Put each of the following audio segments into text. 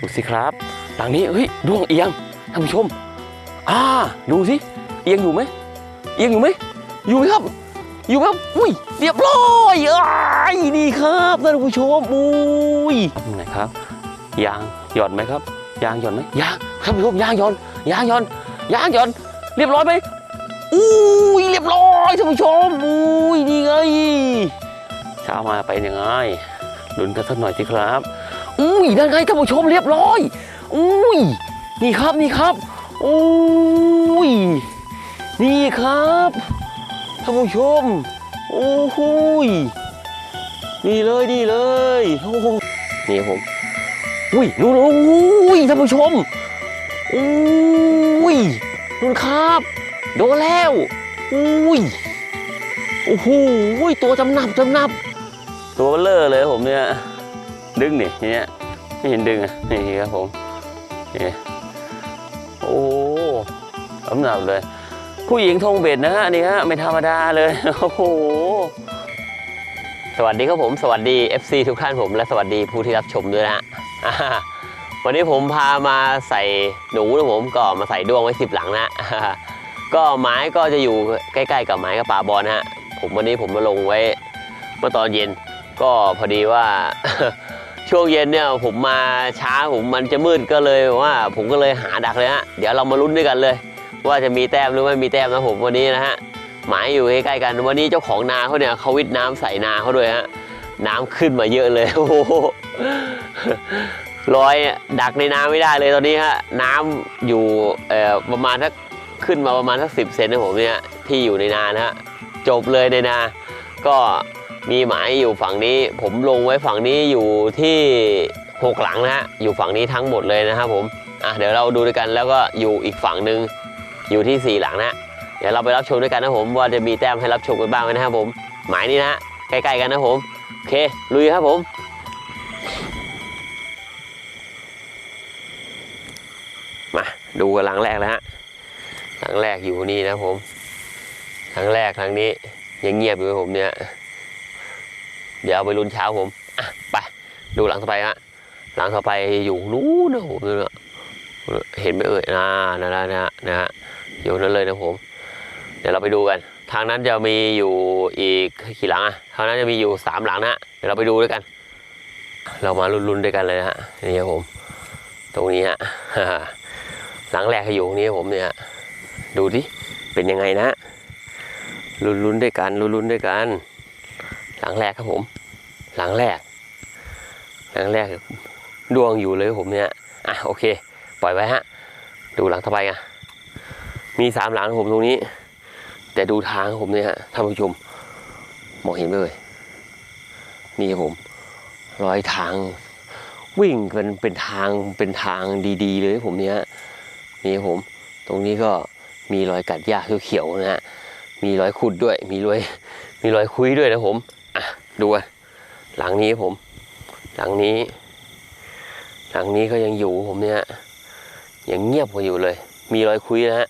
ดูสิครับหลังนี้เฮ้ยดวงเอียงท่านผู้ชมอ่าดูสิเอียงอยู่ไหมเอียงอยู่ไหมอยู่ไหมครับ อยู่ไหมครับอุ้ยเรียบร้อยอ้ายนี่ครับท่านผู้ชมอุ้ยทำไงครับยางหย่อนไหมครับยางหย่อนไหมยางท่านผู้ชมยางหย่อนยางหย่อนยางหย่อน เรียบร้อยไหมอุ้ยเรียบร้อยท่านผู้ชมอุ้ยนี่ไงเช้ามาไปยังไงลุ้นกันสักหน่อยสิครับ อุ้ยนั่นไงท่านผู้ชมเรียบร้อย อุ้ย นี่ครับนี่ครับ อุ้ย นี่ครับท่านผู้ชมโอ้โหยนี่เลยนี่เลยโอ้โหนี่ผม อุ้ยนู่นนู่นอุ้ยท่านผู้ชม อุ้ยนู่นครับ โดนแล้ว อุ้ย โอ้โห ตัวจำนับจำนับ ตัวเบลเลอร์เลยผมเนี่ย ดึงนี่เนี่ยไม่เห็นดึงอะนี่ครับผมนี่โอ้สำหรับเลย ผู้หญิงทงเบ็ดนะฮะนี่ฮะไม่ธรรมดาเลยโอ้โหสวัสดีครับผมสวัสดี FC ทุกท่านผม และสวัสดีผู้ที่รับชมด้วยนะฮะวันนี้ผมพามาใส่หนูนะผมก็มาใส่ด้วงไว้สิบหลังนะก็ไม้ก็จะอยู่ใกล้ๆกับไม้กับป่าบอลนะฮะผมวันนี้ผมมาลงไว้เมื่อตอนเย็น ก็พอดีว่า ช่วงเย็นเนี่ยผมมาช้าผมมันจะมืดก็เลยว่า ผมก็เลยหาดักเลยฮะเดี๋ยวเรามาลุ้นด้วยกันเลย ว่าจะมีแต้มหรือไม่มีแต้มนะผมวันนี้นะฮะหมายอยู่ใกล้ๆกัน วันนี้เจ้าของนาเขาเนี่ยเขาวิทน้ำใส่นาเขาด้วยฮะน้ำขึ้นมาเยอะเลยโอ้โหลอยดักในน้ำไม่ได้เลยตอนนี้ฮะน้ำอยู่ประมาณสักขึ้นมาประมาณสักสิบเซนนะผมเนี่ยที่อยู่ในนานะฮะจบเลยในนา ก็ มีหมายอยู่ฝั่งนี้ ผมลงไว้ฝั่งนี้อยู่ที่หกหลังนะฮะอยู่ฝั่งนี้ทั้งหมดเลยนะครับผมอะเดี๋ยวเราดูด้วยกันแล้วก็อยู่อีกฝั่งหนึ่งอยู่ที่สี่หลังนะเดี๋ยวเราไปรับชมด้วยกันนะผมว่าจะมีแต้มให้รับชมกันบ้างไหมนะครับผมหมายนี้นะใกล้ๆกันนะผมโอเคลุยครับผมมาดูกันหลังแรกแล้วฮะหลังแรกอยู่นี่นะผมหลังแรกหลังนี้ยังเงียบอยู่ผมเนี่ย เดี๋ยวไปลุ้นเช้าผมอะไปดูหลังต่อไปฮะหลังต่อไปอยู่นู้นนะผมเนี่ยเห็นไหมเอ่ยนะนะนะนะนะฮะอยู่นั่นเลยนะผม เดี๋ยวเราไปดูกัน ทางนั้นจะมีอยู่อีกกี่หลังอะทางนั้นจะมีอยู่สามหลังนะฮะเดี๋ยวเราไปดูด้วยกัน เรามาลุ้นๆด้วยกันเลยนะฮะนี่ครับผม ตรงนี้ฮะหลังแรกให้อยู่ตรงนี้ผมเนี่ยดูดิเป็นยังไงนะลุ้นๆด้วยกันลุ้นๆด้วยกัน หลังแรกครับผม หลังแรก หลังแรกดวงอยู่เลยผมเนี่ยอะโอเค ปล่อยไว้ฮะ ดูหลังต่อไปอะมีสามหลังผมตรงนี้ แต่ดูทางผมเนี่ยฮะท่านผู้ชมมองเห็นไหมเอ่ยนี่ผม รอยทาง วิ่งเป็นเป็นทางเป็นทางดีๆ เลยผมเนี่ยนี่ผม ตรงนี้ก็มีรอยกัดหญ้าเขียวๆนะฮะมีรอยขุดด้วย มีรอยมีรอยคุยด้วยนะผม ดูกันหลังนี้ผม หลังนี้ หลังนี้ก็ยังอยู่ผมเนี่ยยังเงียบกว่าอยู่เลย มีรอยคุยนะฮะ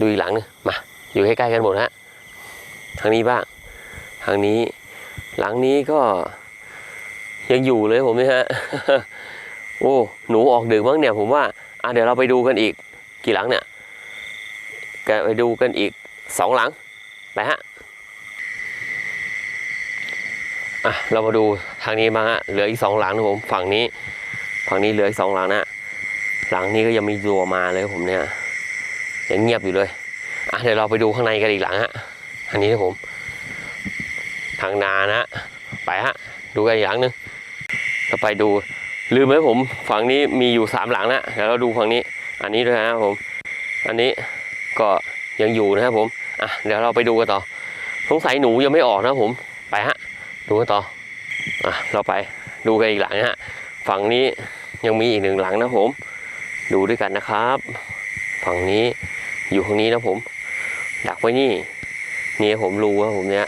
ดูอีกหลังหนึงมาอยู่ใกล้ๆกันหมดฮะทางนี้บ้างทางนี้ หลังนี้ก็ ยังอยู่เลยผมเนี่ยฮะโอ้หนูออกดึกบ้างเนี่ย ผมว่าอะเดี๋ยวเราไปดูกันอีก กี่หลังเนี่ยไปดูกันอีกสองหลังไปฮะ อะเรามาดูทางนี้บ้างฮะเหลืออีกสองหลังนะผมฝั่งนี้ ฝั่งนี้เหลืออีกสองหลังนะหลังนี้ก็ยังมีตัวมาเลยผมเนี่ยยังเงียบอยู่เลยอะเดี๋ยวเราไปดูข้างในกันอีกหลังฮะอันนี้นะผม ทางนานะไปฮะดูกันอีกหลังหนึงจะไปดูลืมไหมผม ฝั่งนี้มีอยู่สามหลังนะเดี๋ยวเราดูฝั่งนี้ อันนี้ด้วยนะครับผม อันนี้ก็ยังอยู่นะครับผมอะเดี๋ยวเราไปดูกันต่อสงสัยหนูยังไม่ออกนะผม ดูกันต่ออะเราไปดูกันอีกหลังฮะฝั่งนี้ยังมีอีกหนึ่งหลังนะผม ดูด้วยกันนะครับ ฝั่งนี้อยู่ข้างนี้นะผม ดักไว้นี่นี่ผมรู้ว่าผมเนี้ย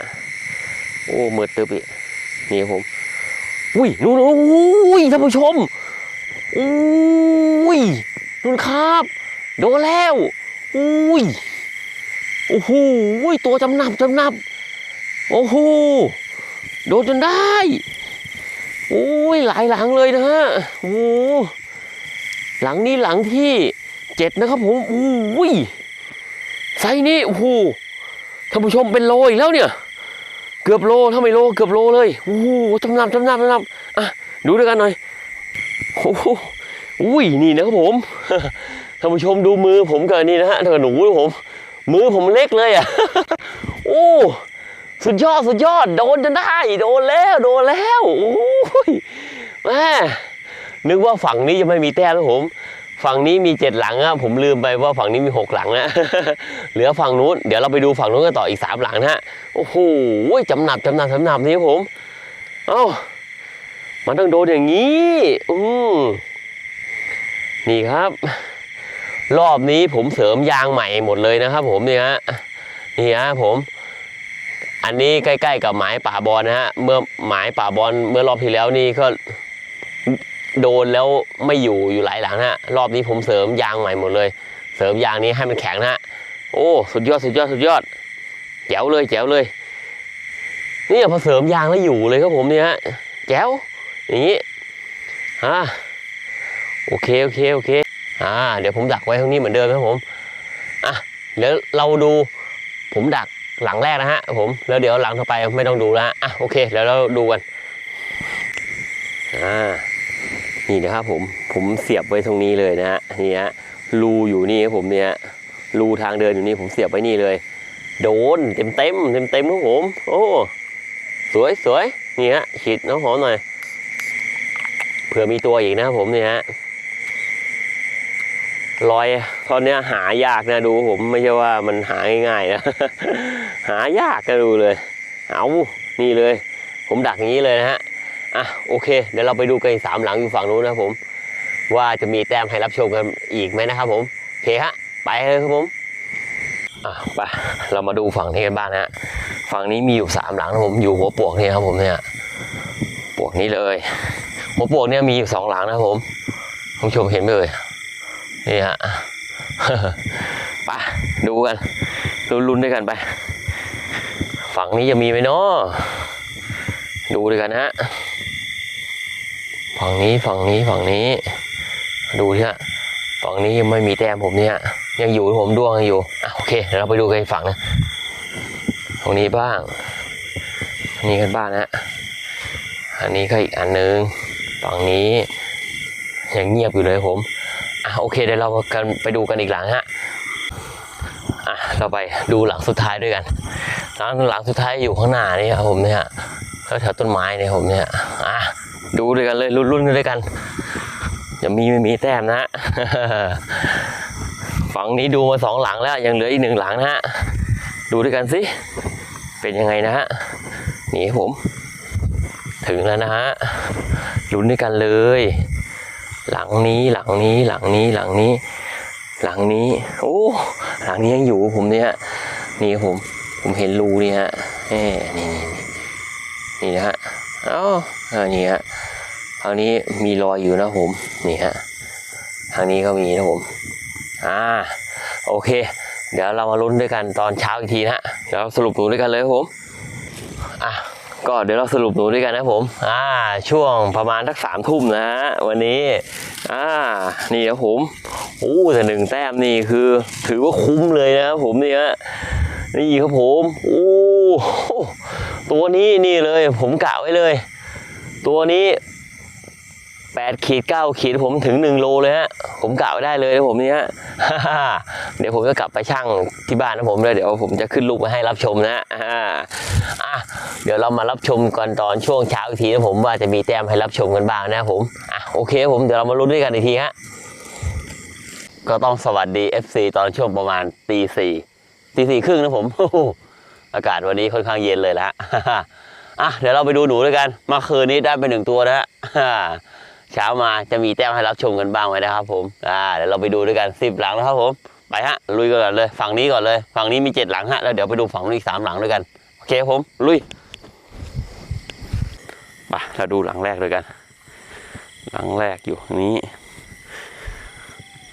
โอ้มืดตึ๊บอีกนี่ผมอุ้ยนู่นอุ้ยท่านผู้ชมอุ้ยนู่นครับ โดนแล้วอุ้ยโอ้โหตัวจำนับจำนับโอ้โห โดนจนได้ โอ้ยหลายหลังเลยนะฮะโอ้หลังนี้หลังที่เจ็ดนะครับผมอุ้ยไซนี้โอ้โหท่านผู้ชมเป็นโลอีกแล้วเนี่ย เกือบโลถ้าไม่โลเกือบโลเลยโอ้โหจำนำจำนำจำนำอะดูด้วยกันหน่อยโอ้โหอุ้ยนี่นะครับผมท่านผู้ชมดูมือผมกับนี่นะฮะเธอหนูผม มือผมเล็กเลยอะโอ้ สุดยอดสุดยอดโดนจนได้ โดนแล้วโดนแล้วโอ้ยแม่นึกว่าฝั่งนี้จะไม่มีแต้มนะผม ฝั่งนี้มีเจ็ดหลังอะผมลืมไปว่าฝั่งนี้มีหกหลังนะเหลือฝั่งนู้นเดี๋ยวเราไปดูฝั่งนู้นกันต่ออีกสามหลังนะฮะโอ้โหจำหนับจำหนับจำหนับนี่ครับผมเอ้ามันต้องโดนอย่างนี้อืมนี่ครับ รอบนี้ผมเสริมยางใหม่หมดเลยนะครับ ผมนี่ฮะนี่ฮะผม อันนี้ใกล้ๆกับหมายป่าบอลนะฮะเมื่อหมายป่าบอลเมื่อรอบที่แล้วนี่ก็โดนแล้วไม่อยู่อยู่หลายหลังฮะรอบนี้ผมเสริมยางใหม่หมดเลย เสริมยางนี้ให้มันแข็งนะฮะโอ้สุดยอดสุดยอดสุดยอดแจ๋วเลยแจ๋วเลยนี่พอเสริมยางแล้วอยู่เลยครับผมเนี่ยฮะแจ๋วอย่างนี้อ่าโอเคโอเคโอเคอ่าเดี๋ยวผมดักไว้ตรงนี้เหมือนเดิมครับผมอะเดี๋ยวเราดูผมดัก หลังแรกนะฮะผมแล้วเดี๋ยวหลังต่อไปไม่ต้องดูแล้วฮะอะโอเคเดี๋ยวเราดูกันอ่านี่นะครับผมผมเสียบไว้ตรงนี้เลยนะฮะนี่ฮะรูอยู่นี่ครับผมเนี่ยรูทางเดินอยู่นี่ผมเสียบไว้นี่เลย โดนเต็มเต็มเต็มเต็มครับผม โอ้สวยสวยนี่ฮะฉีดน้ำหอมหน่อยเผื่อมีตัวอีกนะครับผมเนี่ยฮะ รอยตอนนี้หายากนะดูผมไม่ใช่ว่ามันหาง่ายๆนะ หายากก็ดูเลย เอานี่เลย ผมดักอย่างนี้เลยนะฮะอะโอเค เดี๋ยวเราไปดูกันอีกสามหลังอยู่ฝั่งนู้นนะผม ว่าจะมีแต้มให้รับชมกันอีกไหมนะครับผมโอเคฮะไปเลยครับผมอะไปเรามาดูฝั่งนี้กันบ้างนะฮะฝั่งนี้มีอยู่สามหลังนะผมอยู่หัวปวกนี่ครับผมเนี่ยปวกนี้เลย หัวปวกเนี่ยมีอยู่สองหลังนะผมผู้ชมเห็นไหมเอ่ย นี่ฮะไปดูกันลุ้นๆด้วยกันไป ฝั่งนี้จะมีไหมเนาะดูด้วยกันนะฮะฝั่งนี้ฝั่งนี้ฝั่งนี้ ดูที่ฮะฝั่งนี้ยังไม่มีแต้มผมเนี่ย ยังอยู่ผมดวงยังอยู่อะโอเคเดี๋ยวเราไปดูกันฝั่งนะตรงนี้บ้างอันนี้กันบ้างนะอันนี้ก็อีกอันนึงฝั่งนี้ยังเงียบอยู่เลยผม อะโอเคเดี๋ยวเรากันไปดูกันอีกหลังฮะอะเราไปดูหลังสุดท้ายด้วยกันหลังหลังสุดท้ายอยู่ข้างหน้านี่ครับผมเนี่ยแถวๆต้นไม้เนี่ยผมเนี่ยอะดูด้วยกันเลยรุ่นๆกันด้วยกันอย่ามีไม่มีแต้มนะฮะฝั่งนี้ดูมาสองหลังแล้วยังเหลืออีกหนึ่งหลังนะฮะดูด้วยกันสิเป็นยังไงนะฮะนี่ผม ถึงแล้วนะฮะลุ้นด้วยกันเลย หลังนี้หลังนี้หลังนี้หลังนี้ หลังนี้ โอ้หลังนี้ยังอยู่ผมเนี่ยนี่ผมผมเห็นรูนี่ฮะแหมนี่นี่นี่นี่นะฮะเอ้าเอนี่ฮะทางนี้มีรอยอยู่นะผมนี่ฮะทางนี้ก็มีนะผมอ่าโอเค เดี๋ยวเรามาลุ้นด้วยกันตอนเช้าอีกทีนะฮะเดี๋ยวสรุปหนูด้วยกันเลยครับผมอะ ก็เดี๋ยวเราสรุปหนูด้วยกันนะผม อ่า ช่วงประมาณสักสามทุ่มนะฮะวันนี้ อ่า นี่ครับผมโอ้แต่หนึ่งแต้มนี่คือ ถือว่าคุ้มเลยนะครับผมนี่ฮะนี่ครับผมโอ้ตัวนี้นี่เลย ผมกะไว้เลย ตัวนี้ แปดขีดเก้าขีดผมถึงหนึ่งโลเลยฮะ ผมกะไว้ได้เลยนะผมเนี่ยเดี๋ยวผมจะกลับไปชั่งที่บ้านนะผมเลยเดี๋ยวผมจะขึ้นรูปมาให้รับชมนะอ่าอะเดี๋ยวเรามารับชมกันตอนช่วงเช้าอีกทีนะผมว่าจะมีแต้มให้รับชมกันบ้างนะผมอะโอเคผมเดี๋ยวเรามาลุ้นด้วยกันอีกทีฮะก็ต้องสวัสดี FC ตอนช่วงประมาณตีสี่ตีสี่ครึ่งนะผมอากาศวันนี้ค่อนข้างเย็นเลยละอะเดี๋ยวเราไปดูหนูด้วยกันมื่อคืนนี้ได้ไปหนึ่งตัวนะฮะ เช้ามาจะมีแต้มให้รับชมกันบ้างไหมนะครับผมอ่าเดี๋ยวเราไปดูด้วยกันสิบหลังนะครับผมไปฮะลุยกันก่อนเลย ฝั่งนี้ก่อนเลย ฝั่งนี้มีเจ็ดหลังฮะแล้วเดี๋ยวไปดูฝั่งนู้นอีกสามหลังด้วยกันโอเคครับผมลุยไปเราดูหลังแรกด้วยกัน หลังแรกอยู่นี้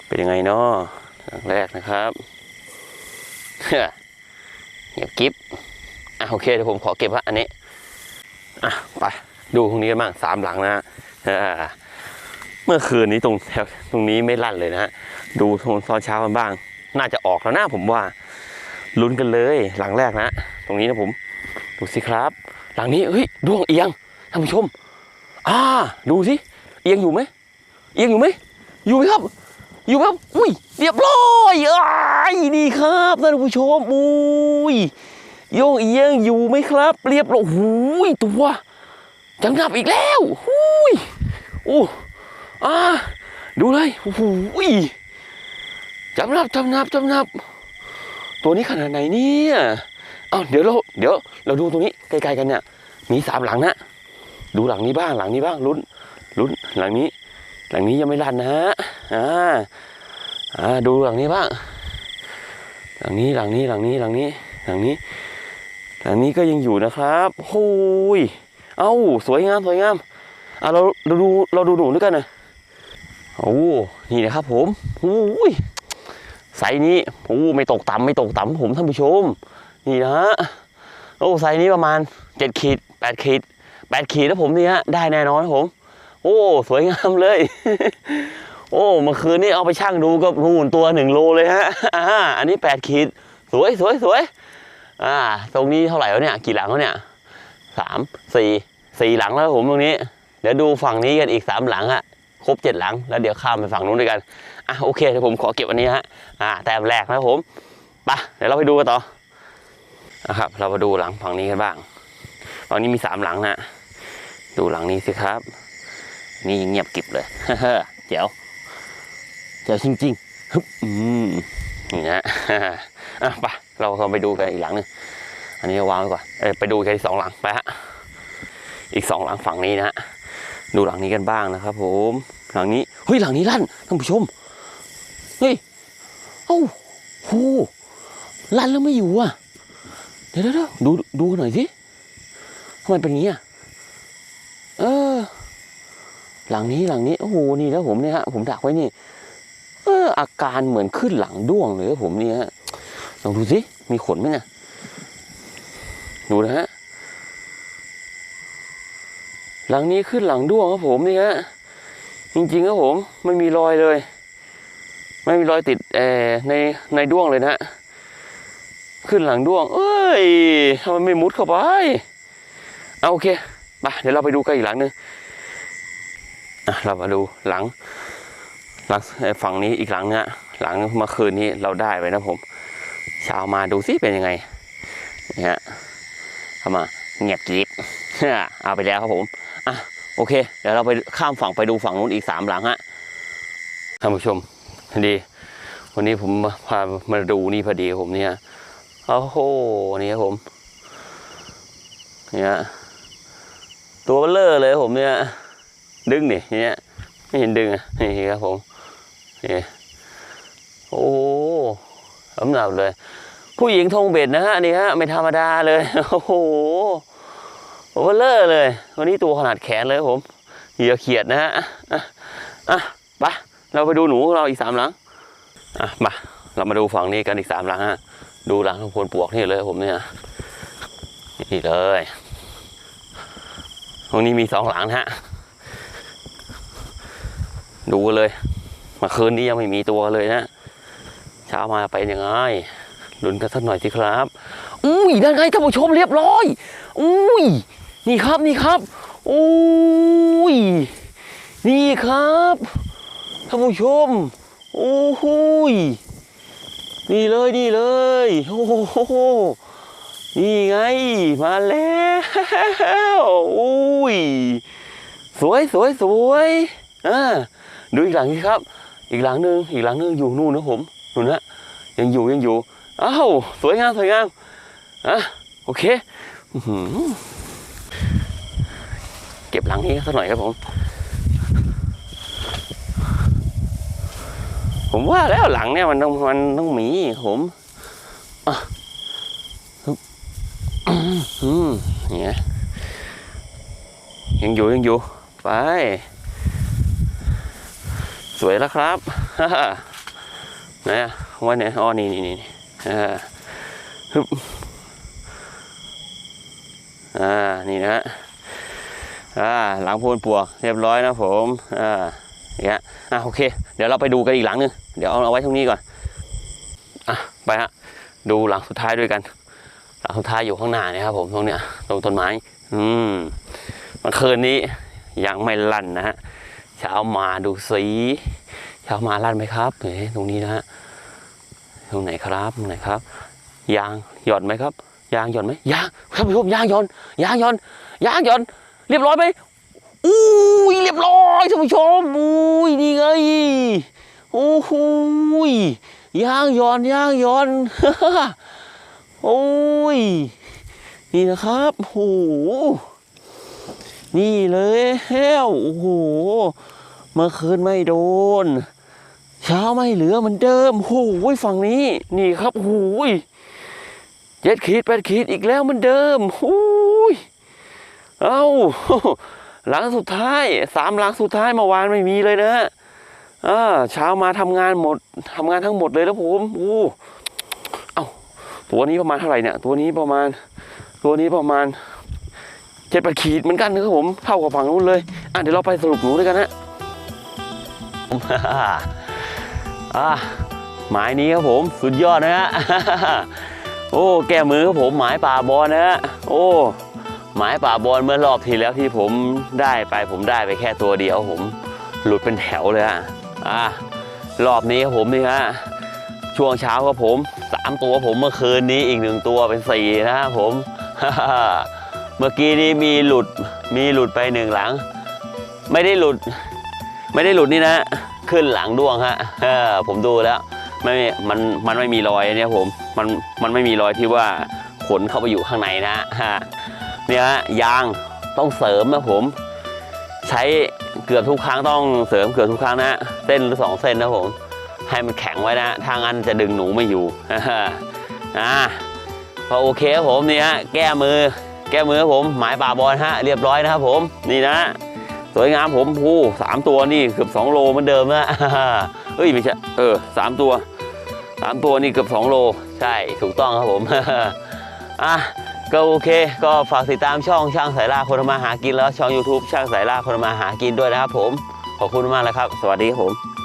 เป็นยังไงเนาะหลังแรกนะครับเงียบกิ๊บอะโอเคเดี๋ยวผมขอเก็บฮะอันนี้อะไปดูตรงนี้กันบ้างสามหลังนะฮะอ่า เมื่อคืนนี้ตรงแถวตรงนี้ไม่ลั่นเลยนะฮะดูโทนตอนเช้ามันบ้าง น่าจะออกแล้วนะผมว่าลุ้นกันเลยหลังแรกนะตรงนี้นะผม ดูสิครับ หลังนี้เฮ้ยดวงเอียงท่านผู้ชม อ่า ดูสิเอียงอยู่ไหมเอียงอยู่ไหมอยู่ไหมครับอยู่ไหมครับอุ้ย เรียบร้อยอ้ายนี่ครับท่านผู้ชมอุ้ยโยงเอียงอยู่ไหมครับ เรียบร้อยหูยตัวจังงับอีกแล้วหูยโอ้ อ่าดูเลยโอ้โหยจำนับจำนับจำนับ ตัวนี้ขนาดไหนเนี่ยเอ้าเดี๋ยวเราเดี๋ยวเราดูตรงนี้ใกลๆกันเนี่ยมีสามหลังนะ ดูหลังนี้บ้างหลังนี้บ้างลุ้นลุ้นหลังนี้ หลังนี้ยังไม่รันนะฮะอ่าอ่าดูหลังนี้บ้างหลังนี้หลังนี้หลังนี้หลังนี้หลังนี้ หลังนี้ก็ยังอยู่นะครับโอ้ยเอ้าสวยงามสวยงามอะเราเราดูเราดูหนูด้วยกันนะ โอ้นี่นะครับผมโอ้ยไซส์นี้โอ้ไม่ตกต่ำไม่ตกต่ำผมท่านผู้ชม นี่นะฮะโอ้ไซส์นี้ประมาณเจ็ดขีดแปดขีดแปดขีดนะผมนี่ฮะได้แน่นอนผม โอ้สวยงามเลย โอ้เมื่อคืนนี้เอาไปชั่งดูก็นู่นตัวหนึ่งโลเลยฮะอ่าอันนี้แปดขีดสวยสวยสวยอ่า ตรงนี้เท่าไหร่วะเนี่ย กี่หลังแล้วเนี่ยสามสี่สี่หลังแล้วผมตรงนี้ เดี๋ยวดูฝั่งนี้กันอีกสามหลังอะ ครบเจ็ดหลัง แล้วเดี๋ยวข้ามไปฝั่งนู้นด้วยกัน อะโอเคเดี๋ยวผมขอเก็บอันนี้ฮะ อ่าแต้มแรกนะครับผมไปะเดี๋ยวเราไปดูกันต่อนะครับ เรามาดูหลังฝั่งนี้กันบ้าง ฝั่งนี้มีสามหลังนะดูหลังนี้สิครับ นี่เงียบกิบเลยเจ๋วเจ๋วจริงๆฮึบอืมนี่นะอะไปเราเราไปดูกันอีกหลังหนึ่งอันนี้วางไว้ก่อนเอ้ยไปดูแค่สองหลังไปฮะอีกสองหลังฝั่งนี้นะฮะ ดูหลังนี้กันบ้างนะครับ ผม หลังนี้เฮ้ยหลังนี้ลั่นท่านผู้ชมเฮ้ยเอ้าโหลั่นแล้วไม่อยู่อะเดี๋ยวเดี๋ยวดูดูหน่อยสิทำไมเป็นงี้อะเออ หลังนี้หลังนี้โอ้โหนี่แล้วผมเนี่ยฮะผมดักไว้นี่ เออ อาการเหมือนขึ้นหลังด้วงเลยครับผมเนี่ยลองดูสิมีขนไหมเนี่ยดูนะฮะ หลังนี้ขึ้นหลังด้วงครับผมนี่ฮะจริงๆครับผมไม่มีรอยเลย ไม่มีรอยติดแอในในด้วงเลยนะฮะขึ้นหลังด้วง เอ้ยทำไมไม่มุดเข้าไปเอาโอเคไปเดี๋ยวเราไปดูกันอีกหลังหนึงอะเรามาดูหลังหลังฝั่งนี้อีกหลังนี้หลังเมื่อคืนนี้เราได้ไปนะผมเช้ามาดูซิเป็นยังไงเนี่ยเข้ามาเงียบกริบเอาไปแล้วครับผม อะโอเค เดี๋ยวเราไปข้ามฝั่งไปดูฝั่งนู้นอีกสามหลังฮะท่านผู้ชมดี วันนี้ผมมาพามาดูนี่พอดีผมเนี่ยโอ้โหนี่ครับผมเนี่ยตัวเบลเลอร์เลยผมเนี่ย ดึงนี่เนี่ยไม่เห็นดึงอะนี่ครับผมนี่โอ้สำหรับเลย ผู้หญิงทงเบ็ดนะฮะนี่ฮะไม่ธรรมดาเลยโอ้โห ตัวเบลเลอร์เลย วันนี้ตัวขนาดแขนเลยผมเหยื่อเขียดนะฮะอะอะไปเราไปดูหนูของเราอีกสามหลังอะมาเรามาดูฝั่งนี้กันอีกสามหลังฮะดูหลังของพลปวกนี่เลยผมเนี่ยนี่เลยตรงนี้มีสองหลังนะฮะดูกันเลยมาคืนนี้ยังไม่มีตัวเลยนะเช้ามาไปยังไงลุ้นกันสักหน่อยสิครับ อุ้ยนั่นไงท่านผู้ชมเรียบร้อย อุ้ย นี่ครับนี่ครับโอ้ยนี่ครับท่านผู้ชมโอ้โหยนี่เลยนี่เลยโอ้โหนี่ไงมาแล้วโอ้ยสวยสวยสวยอ่าดูอีกหลังนี้ครับ อีกหลังหนึ่งอีกหลังหนึ่งอยู่นู่นนะผมนู่นนะยังอยู่ยังอยู่อ้าวสวยงามสวยงามอะโอเค อื บหลังนี้สักหน่อยครับผม ผมว่าแล้วหลังเนี่ยมันต้องมันต้องหมีผมอืมเนี่ยยังอยู่ยังอยู่ ไป สวยแล้วครับฮ่ว่าไหนะว่าไหนอ๋อนี่นี่นี่อ่าฮึบอ่า นี่นะฮะ อ่าหลังโพนปวกเรียบร้อยนะผมอ่าอย่างเงี้ยอะโอเค เดี๋ยวเราไปดูกันอีกหลังหนึงเดี๋ยวเอาเอาไว้ตรงนี้ก่อนอะไปฮะดูหลังสุดท้ายด้วยกัน หลังสุดท้ายอยู่ข้างหน้านี่ครับผมตรงเนี้ยตรงต้นไม้ อืมมื่อคืนนี้ยังไม่ลั่นนะฮะเช้ามาดูสีเช้ามาลั่นไหมครับเฮ้ตรงนี้นะฮะตรงไหนครับตรงไหนครับ ยางหย่อนไหมครับ ยางหย่อนไหมยางท่านผู้ชมยางหย่อนยางหย่อนยางหย่อน เรียบร้อยไหมอุ้ยเรียบร้อยท่านผู้ชมอุ้ยนี่ไงโอ้โหยยางย่อนย่างย่อนโอ้ยนี่นะครับโหนี่เลยแฮวโอ้โหเมื่อคืนไม่โดน เช้าไม่เหลือเหมือนเดิมโอ้โหฝั่งนี้ นี่ครับโอ้โหเจ็ดขีดแปดขีดอีกแล้วเหมือนเดิมโอ้ เอ้าหลังสุดท้ายสามหลังสุดท้ายเมื่อวานไม่มีเลยนะอ่าเช้ามาทำงานหมดทำงานทั้งหมดเลยแล้วผมโอ้เอ้าตัวนี้ประมาณเท่าไหร่เนี่ย ตัวนี้ประมาณ ตัวนี้ประมาณเจ็ดแปดขีดเหมือนกันนะครับผมเท่ากับฝั่งนู้นเลยอะเดี๋ยวเราไปสรุปหนูด้วยกันนะอะหมายนี้ครับผมสุดยอดนะฮะโอ้แก้มือครับผมหมายป่าบอลนะฮะโอ้ หมายป่าบอลเมื่อรอบที่แล้วที่ผมได้ไปผมได้ไปแค่ตัวเดียวผมหลุดเป็นแถวเลยฮะอะรอบนี้ผมนี่ฮะช่วงเช้าครับผมสามตัวผมเมื่อคืนนี้อีกหนึ่งตัวเป็นสี่นะครับผมเมื่อกี้นี้มีหลุดมีหลุดไปหนึ่งหลัง ไม่ได้หลุด ไม่ได้หลุดนี่นะขึ้นหลังด้วงฮะผมดูแล้วไม่มันมันไม่มีรอยเนี่ยผมมันมันไม่มีรอยที่ว่าขนเข้าไปอยู่ข้างในนะฮะ เนี่ยฮะยางต้องเสริมนะผม ใช้เกือบทุกครั้งต้องเสริมเกือบทุกครั้งนะเส้นหรือสองเส้นนะผมให้มันแข็งไว้นะทางนั้นจะดึงหนูไม่อยู่อ่าพอโอเคครับผมนี่ฮะแก้มือ แก้มือครับผมหมายป่าบอลฮะเรียบร้อยนะครับผมนี่นะ สวยงามผมผู้สามตัวนี่เกือบสองโลเหมือนเดิมนะเฮ้ยไม่ใช่เออสามตัวสามตัวนี่เกือบสองโล ใช่ถูกต้องครับผมอะ ก็โอเค ก็ฝากติดตามช่องช่างสายล่าคนมาหากินแล้วช่อง YouTube ช่างสายล่าคนมาหากินด้วยนะครับผม ขอบคุณมากเลยครับ สวัสดีครับผม